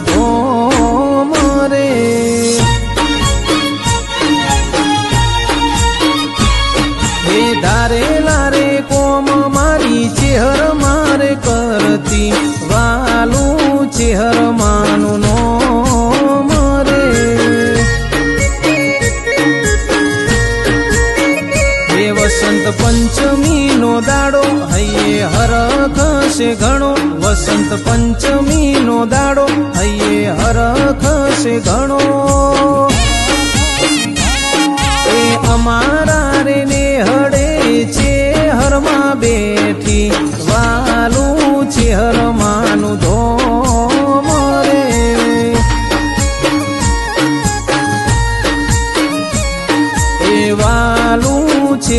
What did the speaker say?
ધોમ રે હે ધારે લારે કોમ મારી ચેહર મારે કરતી, વાલું ચેહર માનું નોમ રે હે વસંત પંચમી દાડો હરખ છે ઘણો, વસંત પંચમી નો દાડો, હૈયે હરખ છે ઘણો. એ અમારા રે ને હડે છે હરમાં બેઠી, વાલું છે હરમાનું ધોમ એ વાલું છે